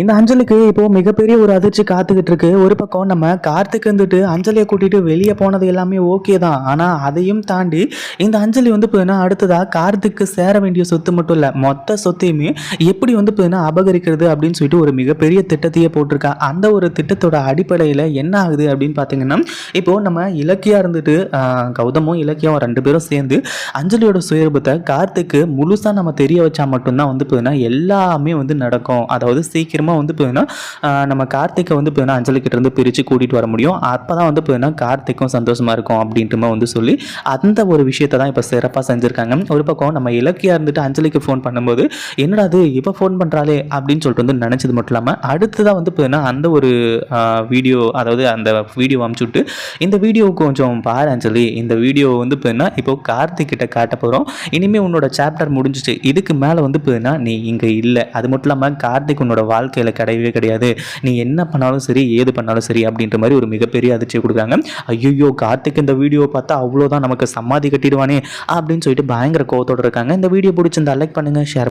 இந்த அஞ்சலிக்கு இப்போ மிகப்பெரிய ஒரு அதிர்ச்சி காத்துக்கிட்டு இருக்கு. ஒரு பக்கம் நம்ம கார்த்திக் வந்துட்டு அஞ்சலியை கூட்டிட்டு வெளியே போனது எல்லாமே ஓகே தான். ஆனால் அதையும் தாண்டி இந்த அஞ்சலி வந்து போயின்னா அடுத்ததா கார்த்திக்கு சேர வேண்டிய சொத்து மட்டும் இல்லை மொத்த சொத்தையுமே எப்படி வந்து போயின்னா அபகரிக்கிறது அப்படின்னு சொல்லிட்டு ஒரு மிகப்பெரிய திட்டத்தையே போட்டிருக்கா. அந்த ஒரு திட்டத்தோட அடிப்படையில் என்ன ஆகுது அப்படின்னு பார்த்தீங்கன்னா இப்போ நம்ம இலக்கியா இருந்துட்டு கௌதமும் இலக்கியாவும் ரெண்டு பேரும் சேர்ந்து அஞ்சலியோட சுயரூபத்தை கார்த்திக்கு முழுசாக நம்ம தெரிய வச்சா மட்டும்தான் வந்து பார்த்தீங்கன்னா எல்லாமே வந்து நடக்கும். அதாவது சீக்கிரம் சீக்கிரமாக வந்து போயின்னா நம்ம கார்த்திகை வந்து போயின்னா அஞ்சலிக்கிட்ட இருந்து பிரித்து கூட்டிகிட்டு வர முடியும். அப்போ தான் வந்து போயின்னா கார்த்திக்கும் சந்தோஷமாக இருக்கும் அப்படின்ட்டுமா வந்து சொல்லி அந்த ஒரு விஷயத்தை தான் இப்போ சிறப்பாக செஞ்சுருக்காங்க. ஒரு பக்கம் நம்ம இலக்கியா இருந்துட்டு அஞ்சலிக்கு ஃபோன் பண்ணும்போது என்னடா அது இப்போ ஃபோன் பண்ணுறாளே அப்படின்னு சொல்லிட்டு வந்து நினச்சது மட்டும் இல்லாமல் அடுத்ததாக வந்து போயின்னா அந்த ஒரு வீடியோ அதாவது அந்த வீடியோ அமுச்சுட்டு இந்த வீடியோ கொஞ்சம் பாரு அஞ்சலி இந்த வீடியோ வந்து போயின்னா இப்போ கார்த்திக் கிட்ட காட்ட போகிறோம் இனிமேல் உன்னோட சாப்டர் முடிஞ்சிச்சு. இதுக்கு மேலே வந்து போயின்னா நீ இங்கே இல்லை. அது மட்டும் இல்லாமல் கார்த்திக் உன்னோட வாழ்க்கையில் கிடையவே கிடையாது. நீ என்ன பண்ணாலும் சரி ஏது பண்ணாலும் சரி அப்படின்ற மாதிரி ஒரு மிகப்பெரிய அதிர்ச்சியை கொடுக்குறாங்க. ஐயோ கார்த்திக் இந்த வீடியோ பார்த்தா அவ்வளோதான் நமக்கு சமாதி கட்டிடுவானே அப்படின்னு சொல்லிட்டு பயங்கர கோவத்தோட இருக்காங்க. இந்த வீடியோ பிடிச்சிருந்தா லைக் பண்ணுங்கள் ஷேர்